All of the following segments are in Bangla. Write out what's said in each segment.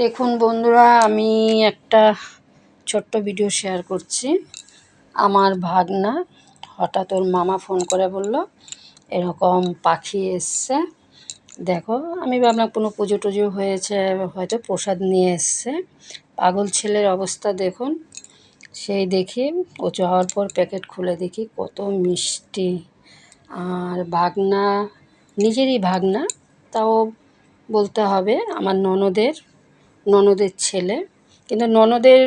দেখুন বন্ধুরা, আমি একটা ছোট্ট ভিডিও শেয়ার করছি। আমার ভাগনা হঠাৎ ওর মামা ফোন করে বলল, এরকম পাখি এসছে। দেখো, আমি ভাবলাম কোনো পুজো টুজো হয়েছে, হয়তো প্রসাদ নিয়ে এসছে। পাগল ছেলের অবস্থা দেখুন। সেই দেখি ও যাওয়ার পর প্যাকেট খুলে দেখি কত মিষ্টি। আর ভাগনা, নিজেরই ভাগনা, তাও বলতে হবে আমার ননদের ননদের ছেলে। কিন্তু ননদের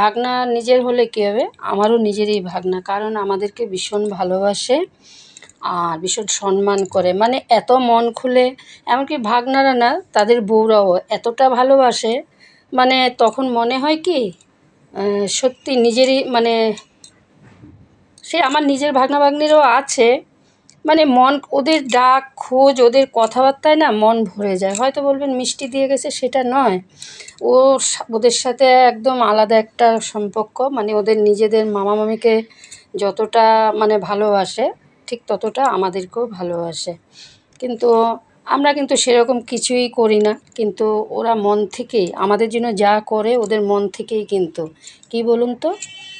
ভাগনা নিজের হলে কী হবে? আমারও নিজেরই ভাগনা। কারণ আমাদেরকে ভীষণ ভালোবাসে আর ভীষণ সম্মান করে। মানে এত মন খুলে, এমনকি ভাগনারা না, তাদের বউরাও এতটা ভালোবাসে মানে তখন মনে হয় কি সত্যি নিজেরই মানে সে আমার নিজের ভাগনা ভাগ্নিরও আছে মানে মন, ওদের ডাক, খোঁজ, ওদের কথাবার্তায় না মন ভরে যায়। হয়তো বলবেন মিষ্টি দিয়ে গেছে, সেটা নয়। ও ওদের সাথে একদম আলাদা একটা সম্পর্ক মানে ওদের নিজেদের মামা মামিকে যতটা মানে ভালোবাসে, ঠিক ততটা আমাদেরকেও ভালোবাসে। কিন্তু আমরা কিন্তু সেরকম কিছুই করি না, কিন্তু ওরা মন থেকেই, আমাদের জন্য যা করে ওদের মন থেকেই কিন্তু। কি বলুন তো?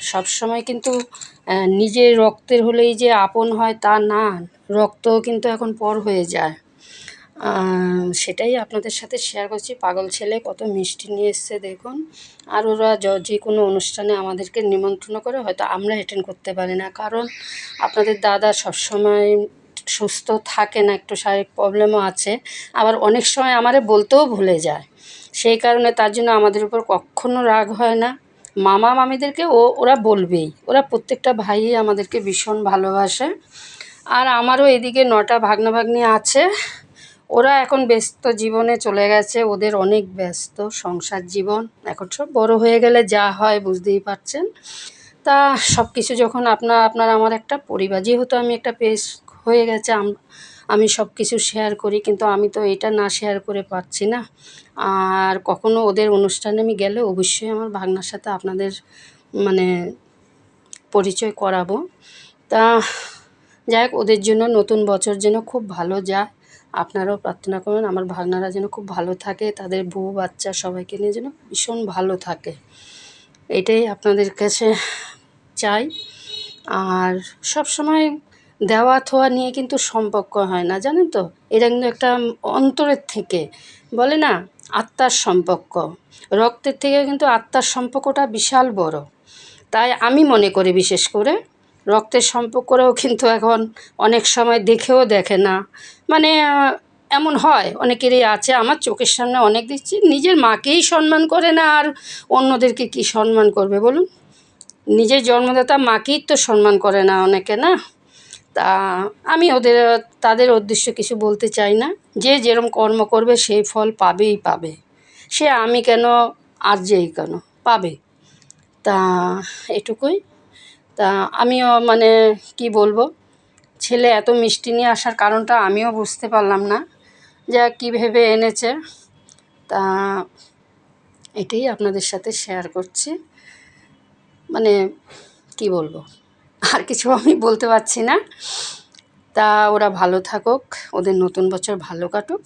সবসময় কিন্তু নিজের রক্তের হলেই যে আপন হয় তা না, রক্তও কিন্তু এখন পর হয়ে যায়। সেটাই আপনাদের সাথে শেয়ার করছি। পাগল ছেলে কত মিষ্টি নিয়ে এসছে, দেখুন। আর ওরা যে কোনো অনুষ্ঠানে আমাদেরকে নিমন্ত্রণ করে, হয়তো আমরা অ্যাটেন্ড করতে পারি না। কারণ আপনাদের দাদা সবসময় সুস্থ থাকে না, একটু শারীরিক প্রবলেমও আছে। আবার অনেক সময় আমারে বলতেও ভুলে যায়। সেই কারণে তার জন্য আমাদের উপর কখনো রাগ হয় না। মামা মামিদেরকে ও, ওরা বলবেই। ওরা প্রত্যেকটা ভাইই আমাদেরকে ভীষণ ভালোবাসে। আর আমারও এদিকে নটা ভাগ্না ভাগ্নি আছে। ওরা এখন ব্যস্ত জীবনে চলে গেছে। ওদের অনেক ব্যস্ত সংসার জীবন। এখন সব বড় হয়ে গেলে যা হয় বুঝতেই পারছেন। তা সব কিছু যখন আপনার আপনার আমার একটা পরিবার যেহেতু আমি একটা পেশ হয়ে গেছে। আমি সব কিছু শেয়ার করি, কিন্তু আমি তো এটা না শেয়ার করে পারছি না। আর কখনো ওদের অনুষ্ঠানে আমি গেলে অবশ্যই আমার ভাগনার সাথে আপনাদের মানে পরিচয় করাবো। তা, যাই ওদের জন্য নতুন বছর যেন খুব ভালো যায়, আপনারাও প্রার্থনা করুন, আমার ভাগনারা যেন খুব ভালো থাকে, তাদের বউ, বাচ্চা সবাইকে নিয়ে যেন ভীষণ ভালো থাকে। এটাই আপনাদের কাছে চাই। আর সব সময় দেওয়া থোয়া নিয়ে কিন্তু সম্পর্ক হয় না, জানেন তো? এটা কিন্তু একটা অন্তরের থেকে। বলে না, আত্মার সম্পর্ক। রক্তের থেকে কিন্তু আত্মার সম্পর্কটা বিশাল বড়। তাই আমি মনে করি বিশেষ করে, রক্তের সম্পর্করাও কিন্তু এখন অনেক সময় দেখেও দেখে না। মানে এমন হয়, অনেকেরই আছে, আমার চোখের সামনে অনেক দিচ্ছি নিজের মাকেই সম্মান করে না, আর অন্যদেরকে কি সম্মান করবে বলুন? নিজের জন্মদাতা মাকেই তো সম্মান করে না অনেকে, না? তা আমি ওদের, তাদের উদ্দেশ্য কিছু বলতে চাই না। যে যেরম কর্ম করবে সেই ফল পাবেই পাবে। সে আমি কেন, আর যেই কেন, পাবে। তা এটুকুই। তা আমিও মানে কি বলব, ছেলে এত মিষ্টি নিয়ে আসার কারণটা আমিও বুঝতে পারলাম না। যা কী ভেবে এনেছে। তা এটাই আপনাদের সাথে শেয়ার করছি। মানে কি বলব? আর কিছু আমি বলতে পারছি না। তা ওরা ভালো থাকুক, ওদের নতুন বছর ভালো কাটুক।